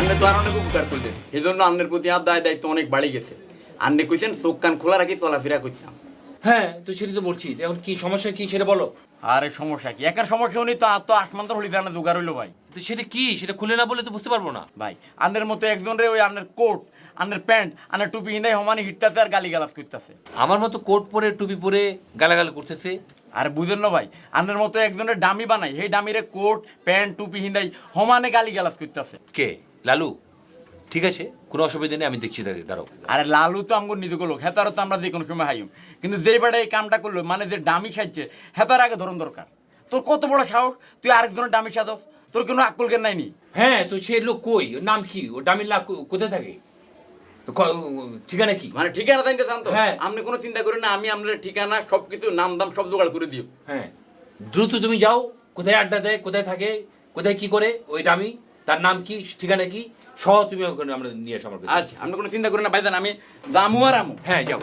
আন্নে তো আর অনেক উপকার করলেন। এই জন্য আন্নের প্রতি আর দায় দায়িত্ব অনেক বাড়ি গেছে। আন্নে কইছেন চোখ কান খোলা রাখি চলাফেরা করতাম। হ্যাঁ তো সেটা তো বলছি। এখন কি সমস্যা কি সেটা বলো। আরে সমস্যা কি? একার সমস্যা উনি তো আর তো আসমান তো হলি জানা জোগাড় হইল ভাই। তো সেটা কি? সেটা খুলে না বলে তো বুঝতে পারব না। ভাই আন্নের মতো একজন রে ওই আন্নের কোট আন্নের প্যান্ট আন্নের টুপি হিন্দাই হমানি হিটতাছে আর গালি গালাজ করতেছে। আমার মতো কোট পরে টুপি পরে গালাগালি করতেছে। আর বুঝেন না ভাই আন্নের মতো একজনের ডামি বানাই সেই ডামিরে কোট প্যান্ট টুপি হিন্দাই হমানে গালি গালাজ করতেছে। কে? লালু ঠিক আছে? কোনো অসুবিধা নেই আমি দেখছি দাঁড়িয়ে দাঁড়াও। আরে লালু তো আমগো নিজে লোক হেতারও তো আমরা যে কোনো সময় হাইম। কিন্তু যেই বেড়া এই কামটা করল মানে যে ডামি খাইছে হেতার আগে ধরন দরকার। তোর কত বড় সাহস? তুই আরেকজনের ডামি সাজস তোর কোনো আক্কল জ্ঞান নাই নি? হ্যাঁ তো সে লোক কই? ওর নাম কি? ও ডামিল্লা কো- কোথায় থাকে? ঠিকানা কি? মানে ঠিকানা জানতে চান তো? হ্যাঁ। আপনি কোনো চিন্তা করেন না আমি আপনার ঠিকানা সবকিছু নাম দাম সব জোগাড় করে দিও। হ্যাঁ। দ্রুত তুমি যাও কোথায় আড্ডা দেয় কোথায় থাকে কোথায় কি করে ওই ডামি। তার নাম কি ঠিকানা কি? সহ তুমি ওখানে আমরা নিয়ে এসো আমার আচ্ছা আমরা কোনো চিন্তা করি না ভাইজান আমি জামু আর আমু। হ্যাঁ যাও।